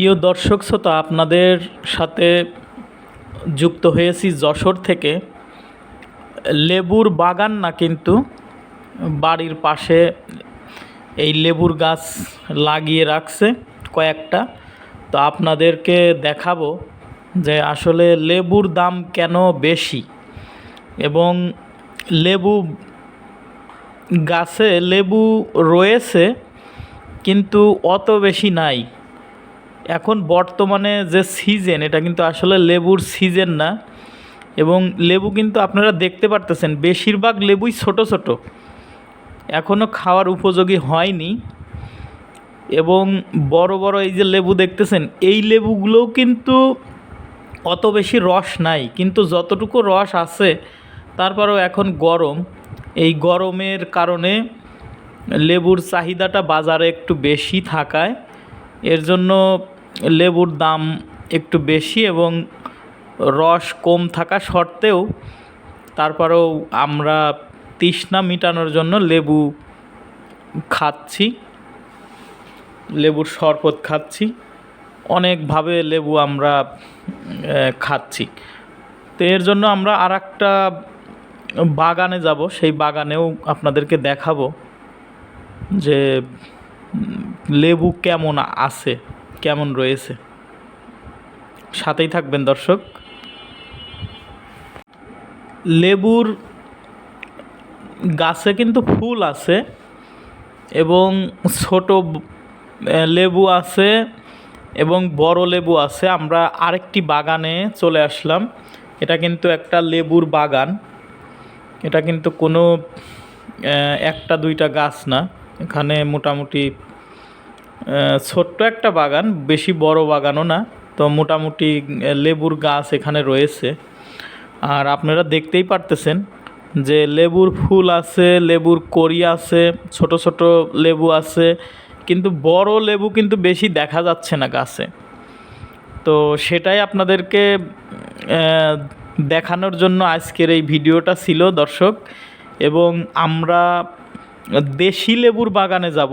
প্রিয় দর্শক শ্রোতা, আপনাদের সাথে যুক্ত হয়েছি যশোর থেকে। লেবুর বাগান না কিন্তু বাড়ির পাশে এই লেবুর গাছ লাগিয়ে রাখছে কয়েকটা। তো আপনাদেরকে দেখাবো যে আসলে লেবুর দাম কেন বেশি এবং লেবু গাছে লেবু রয়েছে কিন্তু অত বেশি নাই। এখন বর্তমানে যে সিজন, এটা কিন্তু আসলে লেবুর সিজন না। এবং লেবু কিন্তু আপনারা দেখতে পারতেছেন, বেশিরভাগ লেবুই ছোট ছোট। এখনও খাওয়ার উপযোগী হয়নি। এবং বড় বড় এই যে লেবু দেখতেছেন, এই লেবুগুলোও কিন্তু অত বেশি রস নাই। কিন্তু যতটুকু রস আছে, তারপরেও এখন গরম। এই গরমের কারণে লেবুর চাহিদাটা বাজারে একটু বেশি থাকায়। এর জন্য লেবুর দাম একটু বেশি এবং রস কম থাকা সত্ত্বেও তারপরেও আমরা তৃষ্ণা মেটানোর জন্য লেবু খাচ্ছি, লেবুর শরবত খাচ্ছি, অনেকভাবে লেবু আমরা খাচ্ছি। তো এর জন্য আমরা আর একটা বাগানে যাব, সেই বাগানেও আপনাদেরকে দেখাবো যে লেবু কেমন আছে। কেমন রয়েছে? সাথেই থাকবেন দর্শক। লেবুর গাছে কিন্তু ফুল আছে এবং ছোট লেবু আছে এবং বড় লেবু আছে। আমরা আরেকটি বাগানে চলে আসলাম। এটা কিন্তু একটা লেবুর বাগান। এটা কিন্তু কোনো একটা দুইটা গাছ না। এখানে মোটামুটি ছোট্ট একটা বাগান, বেশি বড় বাগানও না, তো মোটামুটি লেবুর গাছ এখানে রয়েছে। আর আপনারা দেখতেই পারতেছেন যে লেবুর ফুল আছে, লেবুর কড়ি আছে, ছোট ছোট লেবু আছে, কিন্তু বড় লেবু কিন্তু বেশি দেখা যাচ্ছে না গাছে। তো সেটাই আপনাদেরকে দেখানোর জন্য আজকের এই ভিডিওটা ছিল দর্শক। এবং আমরা দেশি লেবুর বাগানে যাব।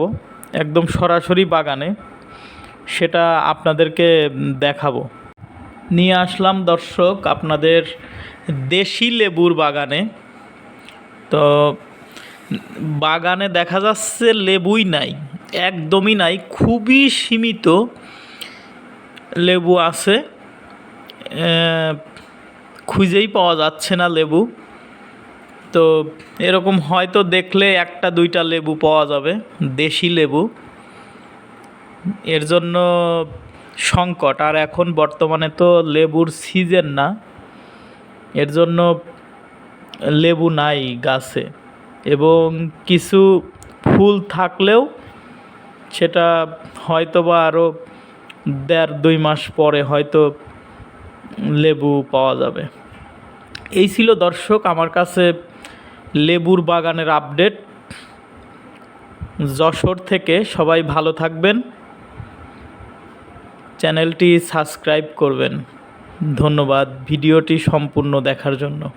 একদম সরাসরি বাগানে, সেটা আপনাদেরকে দেখাবো। নিয়ে আসলাম দর্শক আপনাদের দেশি লেবুর বাগানে। তো বাগানে দেখা যাচ্ছে লেবুই নাই, একদমই নাই, খুবই সীমিত লেবু আছে। খুঁজেই পাওয়া যাচ্ছে না লেবু। তো এরকম হয়তো দেখলে একটা, দুইটা লেবু পাওয়া যাবে, দেশি লেবু। এর জন্য সংকট। আর এখন বর্তমানে তো লেবুর সিজন না। এর জন্য লেবু নাই গাছে। এবং কিছু ফুল থাকলেও সেটা হয়তো বা আরও দেড়, দুই মাস পরে হয়তো লেবু পাওয়া যাবে। এই ছিল দর্শক, আমার কাছে লেবুর বাগানের আপডেট। যশোর থেকে সবাই ভালো থাকবেন। চ্যানেলটি সাবস্ক্রাইব করবেন। ধন্যবাদ, ভিডিওটি সম্পূর্ণ দেখার জন্য।